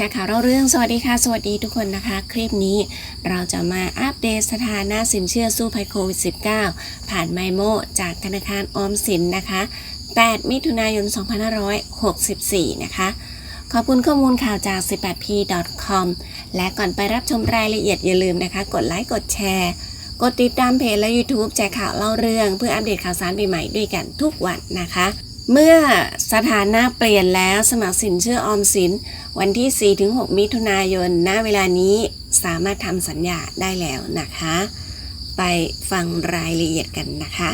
แจ้ข่าวเล่าเรื่องสวัสดีค่ะ สวัสดีทุกคนนะคะ คลิปนี้เราจะมาอัปเดตสถานะสินเชื่อสู้ภัยโควิด -19 ผ่านไมโมจากธนาคารออมสินนะคะ 8 มิถุนายน 2564 นะคะ ขอบคุณข้อมูลข่าวจาก 18p.com และก่อนไปรับชมรายละเอียดอย่าลืมนะคะ กดไลค์กดแชร์ กดติดตามเพจและ YouTube แจกข่าวเล่าเรื่อง เพื่ออัปเดตข่าวสารใหม่ๆด้วยกันทุกวันนะคะ เมื่อสถานะเปลี่ยนแล้วสมัครสินเชื่อออมสิน วันที่ 4-6 มิถุนายน ณ เวลานี้สามารถทำสัญญาได้แล้วนะคะ ไปฟังรายละเอียดกันนะคะ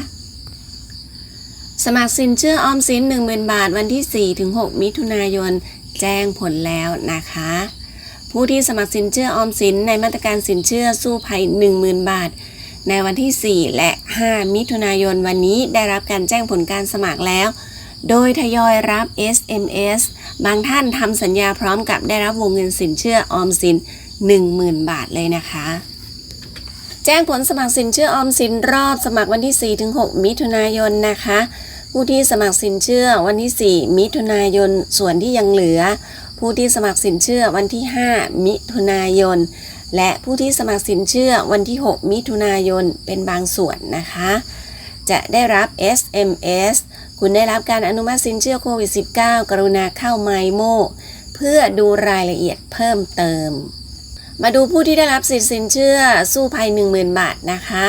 สมัครสินเชื่อออมสิน 10,000 บาท วันที่ 4-6 มิถุนายน แจ้งผลแล้วนะคะ ผู้ที่สมัครสินเชื่อออมสิน ในมาตรการสินเชื่อสู้ภัย 10,000 บาทในวันที่ 4 และ 5 มิถุนายนวันนี้ได้รับการแจ้งผลการสมัครแล้ว โดยทยอยรับ SMS บางท่านทำสัญญาพร้อมกับได้รับวงเงินสินเชื่อออมสิน 10,000 บาทเลยนะคะ แจ้งผลสมัครสินเชื่อออมสินรอบสมัครวันที่ 4-6 มิถุนายนนะคะ ผู้ที่สมัครสินเชื่อวันที่ 4 มิถุนายน ส่วนที่ยังเหลือ ผู้ที่สมัครสินเชื่อวันที่ 5 มิถุนายน และผู้ที่สมัครสินเชื่อวันที่ 6 มิถุนายนเป็นบางส่วนนะคะ จะได้รับ SMS คุณได้รับการอนุมัติสินเชื่อโควิด -19 กรุณาเข้าไมโมเพื่อดูรายละเอียดเพิ่มเติม มาดูผู้ที่ได้รับสิทธิสินเชื่อสู้ภัย 10,000 บาทนะคะ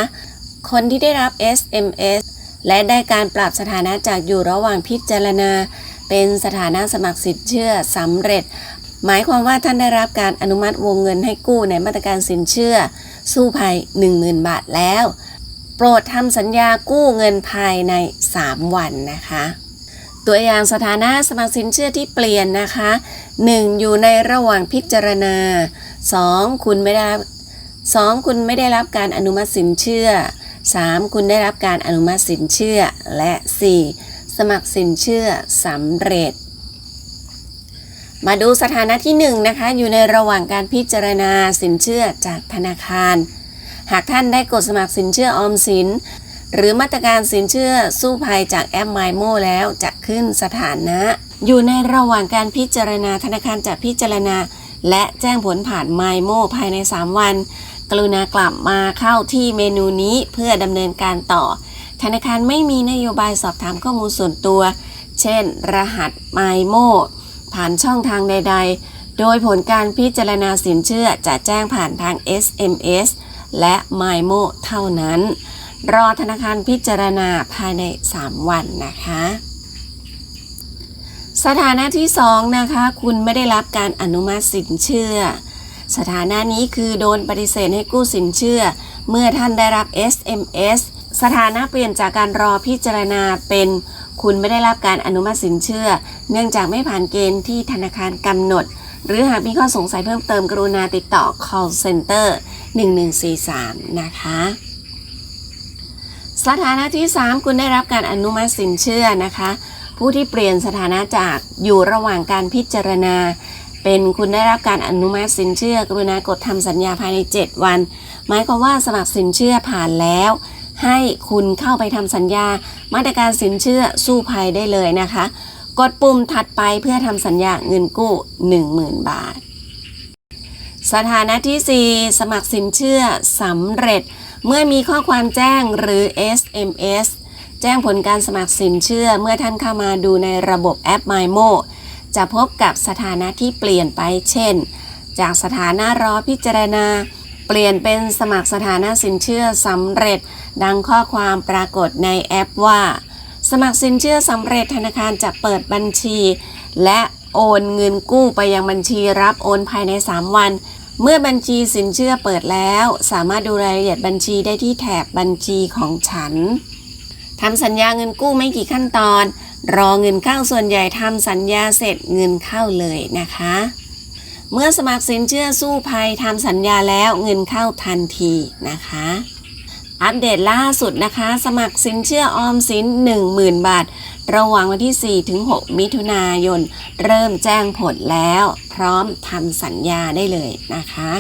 คนที่ได้รับ SMS และได้การปรับสถานะจากอยู่ระหว่างพิจารณา เป็นสถานะสมัครสินเชื่อสำเร็จ หมายความว่าท่านได้รับการอนุมัติวงเงินให้กู้ในมาตรการสินเชื่อ สู้ภัย 10,000 บาทแล้ว โปรดทำสัญญากู้เงินภายใน 3 วันนะคะ ตัวอย่างสถานะสมัครสินเชื่อที่เปลี่ยนนะคะ 1. อยู่ในระหว่างพิจารณา 2. คุณไม่ได้รับ 2. คุณไม่ได้รับการอนุมัติสินเชื่อ 3. คุณได้รับการอนุมัติสินเชื่อ และ 4. สมัครสินเชื่อสำเร็จ มาดูสถานะที่1นะคะ อยู่ในระหว่างการพิจารณาสินเชื่อจากธนาคาร หากท่านได้กดสมัครสินเชื่อออมสิน หรือมาตรการสินเชื่อสู้ภัยจากแอป m y m o แล้วจะขึ้นสถานะ อยู่ในระหว่างการพิจารณาธนาคารจะพิจารณา และแจ้งผลผ่าน m y m o ภายใน 3 วัน กรุณากลับมาเข้าที่เมนูนี้เพื่อดำเนินการต่อ ธนาคารไม่มีนโยบายสอบถามข้อมูลส่วนตัว เช่น รหัส m y m o ผ่านช่องทางใด ๆ โดยผลการพิจารณาสินเชื่อจะแจ้งผ่านทาง SMS และ m y m o เท่านั้น รอธนาคารพิจารณาภายใน 3 วันนะคะ สถานะที่ 2 นะคะ คุณไม่ได้รับการอนุมัติสินเชื่อ สถานะนี้คือโดนปฏิเสธให้กู้สินเชื่อ เมื่อท่านได้รับ SMS สถานะเปลี่ยนจากการรอพิจารณาเป็นคุณไม่ได้รับการอนุมัติสินเชื่อ เนื่องจากไม่ผ่านเกณฑ์ที่ธนาคารกำหนด หรือหากมีข้อสงสัยเพิ่มเติมกรุณาติดต่อ call center 1143 นะคะ สถานะที่ 3 คุณได้รับการอนุมัติสินเชื่อนะคะ ผู้ที่เปลี่ยนสถานะจากอยู่ระหว่างการพิจารณา เป็นคุณได้รับการอนุมัติสินเชื่อ กรุณากดทำสัญญาภายใน 7 วัน หมายความว่าสมัครสินเชื่อผ่านแล้วให้คุณเข้าไปทำสัญญามาตรการสินเชื่อสู้ภัยได้เลยนะคะ กดปุ่มถัดไปเพื่อทำสัญญาเงินกู้ 10,000 บาท สถานะที่ 4 สมัครสินเชื่อสำเร็จ เมื่อมีข้อความแจ้งหรือ SMS แจ้งผลการสมัครสินเชื่อเมื่อท่านเข้ามาดูในระบบแอป MyMo จะพบกับสถานะที่เปลี่ยนไปเช่น จากสถานะรอพิจารณา เปลี่ยนเป็นสมัครสถานะสินเชื่อสำเร็จ ดังข้อความปรากฏในแอปว่า สมัครสินเชื่อสำเร็จธนาคารจะเปิดบัญชี และโอนเงินกู้ไปยังบัญชีรับโอนภายใน 3 วัน เมื่อบัญชีสินเชื่อเปิดแล้ว สามารถดูรายละเอียดบัญชีได้ที่แถบบัญชีของฉันทำสัญญาเงินกู้ไม่กี่ขั้นตอน รอเงินเข้าส่วนใหญ่ทำสัญญาเสร็จเงินเข้าเลยนะคะ เมื่อสมัครสินเชื่อสู้ภัยทำสัญญาแล้วเงินเข้าทันทีนะคะ อัปเดตล่าสุดนะคะ สมัครสินเชื่อออมสิน 10,000 บาท ระหว่างวันที่4ถึง6มิถุนายน เริ่มแจ้งผลแล้ว พร้อมทำสัญญาได้เลยนะคะ